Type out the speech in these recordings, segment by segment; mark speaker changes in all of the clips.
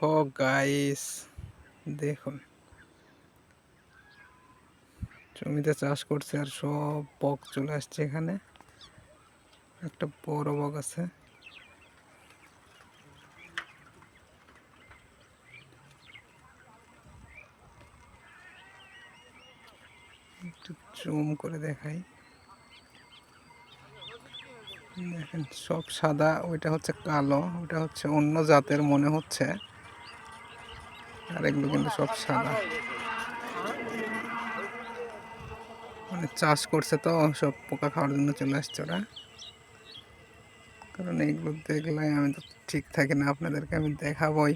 Speaker 1: ও guys দেখুন। জমিতে চাষ করছে আর সব বক চলে আসছে এখানে। একটা বড় বক আছে। একটু জুম করে দেখাই। দেখেন, সব সাদা, ওইটা হচ্ছে কালো ওটা হচ্ছে অন্য জাতের মনে হচ্ছে। আর এগুলো কিন্তু সব সাদা। মানে চাষ করছে তো, সব পোকা খাওয়ার জন্য চলে আসছে ওরা। কারণ এইগুলো দেখলে আমি তো ঠিক থাকি না, আপনাদেরকে আমি দেখাবই।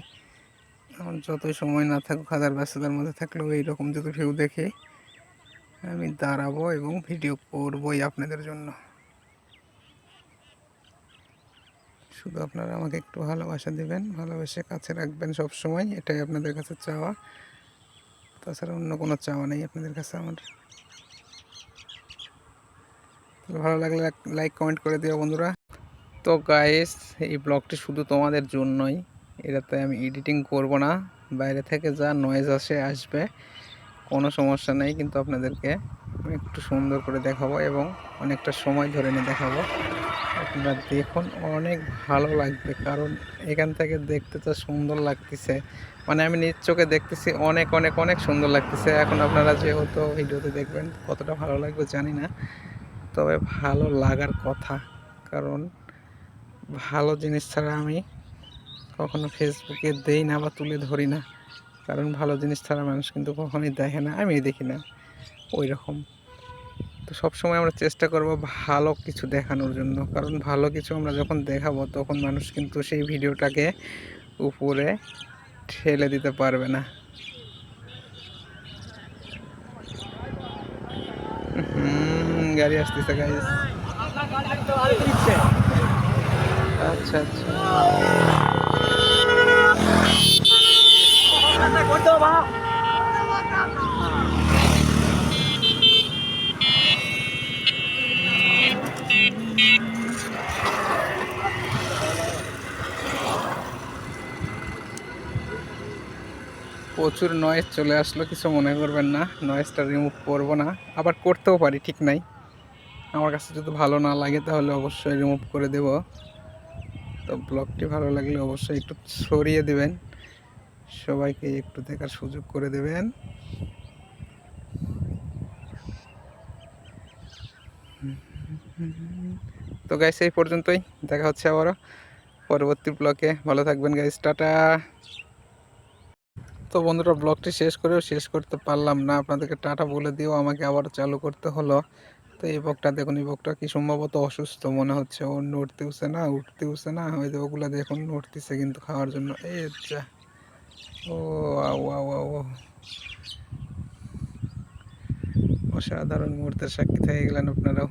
Speaker 1: আমার যতই সময় না থাকুক, হাজার ব্যস্ততার মধ্যে থাকলেও এইরকম যদি ভিউ দেখে, আমি দাঁড়াবো এবং ভিডিও করবই আপনাদের জন্য। শুধু আপনারা আমাকে একটু ভালোবাসা দিবেন, ভালোবেসে কাছে রাখবেন সব সময় এটাই আপনাদের কাছে চাওয়া। তাছাড়া অন্য কোনো চাওয়া নেই আপনাদের কাছে আমার। ভালো লাগলে লাইক কমেন্ট করে দিও বন্ধুরা। তো গায়েস এই ব্লগটি শুধু তোমাদের জন্যই, এটাতে আমি এডিটিং করব না। বাইরে থেকে যা নয়েজ আসে, আসবে, কোনো সমস্যা নেই, কিন্তু আপনাদেরকে আমি একটু সুন্দর করে দেখাবো এবং অনেকটা সময় ধরে নিয়ে দেখাবো। আপনারা দেখুন, অনেক ভালো লাগবে। কারণ এখান থেকে দেখতে তো সুন্দর লাগতেছে। মানে আমি নিজ চোখে দেখতেছি, অনেক অনেক অনেক সুন্দর লাগতেছে। এখন আপনারা যেহেতু ভিডিওতে দেখবেন, কতটা ভালো লাগবে জানি না। তবে ভালো লাগার কথা। কারণ ভালো জিনিস ছাড়া আমি কখনো ফেসবুকে দেই না বা তুলে ধরি না। কারণ ভালো জিনিস ছাড়া মানুষ কিন্তু কখনোই দেখে না আমি দেখি না। ওই রকম তো সবসময় আমরা চেষ্টা করব ভালো কিছু দেখানোর জন্য। কারণ ভালো কিছু আমরা যখন দেখাবো, তখন মানুষ কিন্তু সেই ভিডিওটাকে উপরে ঠেলে দিতে পারবে না। গাড়ি আসতেছে গাইস আচ্ছা আচ্ছা। প্রচুর নয়েজ চলে আসলো, কিছু মনে করবেন না নয়েজটা রিমুভ করব না। আবার করতেও পারি, ঠিক নাই। আমার কাছে যদি ভালো না লাগে, তাহলে অবশ্যই রিমুভ করে দেব। তো ব্লগটি ভালো লাগলে অবশ্যই একটু সরিয়ে দিবেন। সবাইকে একটু দেখার সুযোগ করে দেবেন। তো গাইস এই পর্যন্তই। দেখা হচ্ছে আবারও। পরবর্তী ব্লকে ভালো থাকবেন গাইস টাটা। তো বন্ধুরা ব্লগটি শেষ করেও শেষ করতে পারলাম না। আপনাদেরকে টাটা বলে দিয়েও আমাকে আবার চালু করতে হলো। তো এই বকটা দেখুন, এই বকটা কি সম্ভবত অসুস্থ মনে হচ্ছে। ও নড়তে উঠছে না, উঠতে উঠছে না। হয়তো ওগুলো দেখুন নড়তেছে কিন্তু খাওয়ার জন্য। এই যা। ও আও আও আও। অসাধারণ মুহূর্তের সাক্ষী থেকে গেলেন আপনারাও।